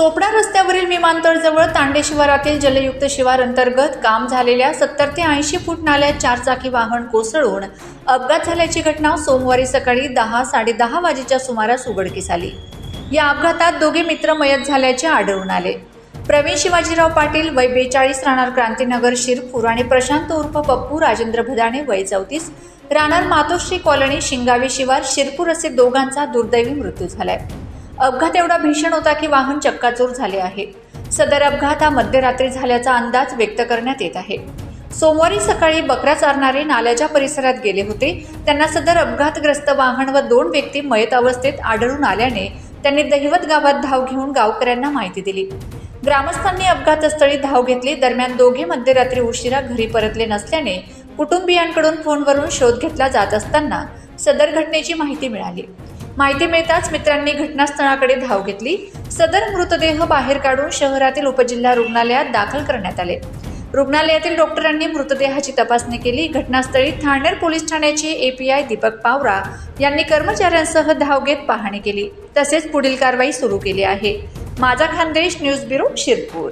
चोपडा रस्त्यावरील विमानतळजवळ तांडे शिवारातील जलयुक्त शिवार अंतर्गत काम झालेल्या सत्तर ते ऐंशी फूट नाल्यात चारचाकी वाहन कोसळून अपघात झाल्याची घटना सोमवारी सकाळी दहा साडेदहा वाजेच्या सुमारास उघडकीस आली. या अपघातात दोघे मित्र मयत झाल्याचे आढळून आले. प्रवीण शिवाजीराव पाटील वय बेचाळीस राहणार क्रांतीनगर शिरपूर आणि प्रशांत उर्फ पप्पू राजेंद्र भदाणे वय चौतीस. राहणार मातोश्री कॉलनी शिंगावी शिवार शिरपूर असे दोघांचा दुर्दैवी मृत्यू झालाय. अपघात एवढा भीषण होता की वाहन चक्काचूर झाले आहे. सदर अपघात हा मध्यरात्री झाल्याचा अंदाज व्यक्त करण्यात येत आहे. सोमवारी सकाळी बकरा चारणारे नाल्याच्या परिसरात गेले होते. त्यांना सदर अपघातग्रस्त वाहन व दोन व्यक्ती मयत अवस्थेत आढळून आल्याने त्यांनी दहिवत गावात धाव घेऊन गावकऱ्यांना माहिती दिली. ग्रामस्थांनी अपघातस्थळी धाव घेतली. दरम्यान दोघे मध्यरात्री उशिरा घरी परतले नसल्याने कुटुंबियांकडून फोनवरून शोध घेतला जात असताना सदर घटनेची माहिती मिळाली. माहिती मिळताच मित्रांनी घटनास्थळाकडे धाव घेतली. सदर मृतदेह बाहेर काढून शहरातील उपजिल्हा रुग्णालयात दाखल करण्यात आले. रुग्णालयातील डॉक्टरांनी मृतदेहाची तपासणी केली. घटनास्थळी ठाणेर पोलीस ठाण्याचे एपीआय दीपक पावरा यांनी कर्मचाऱ्यांसह धाव घेत पाहणी केली. तसेच पुढील कारवाई सुरू केली आहे. माझा खानदेश न्यूज ब्युरो शिरपूर.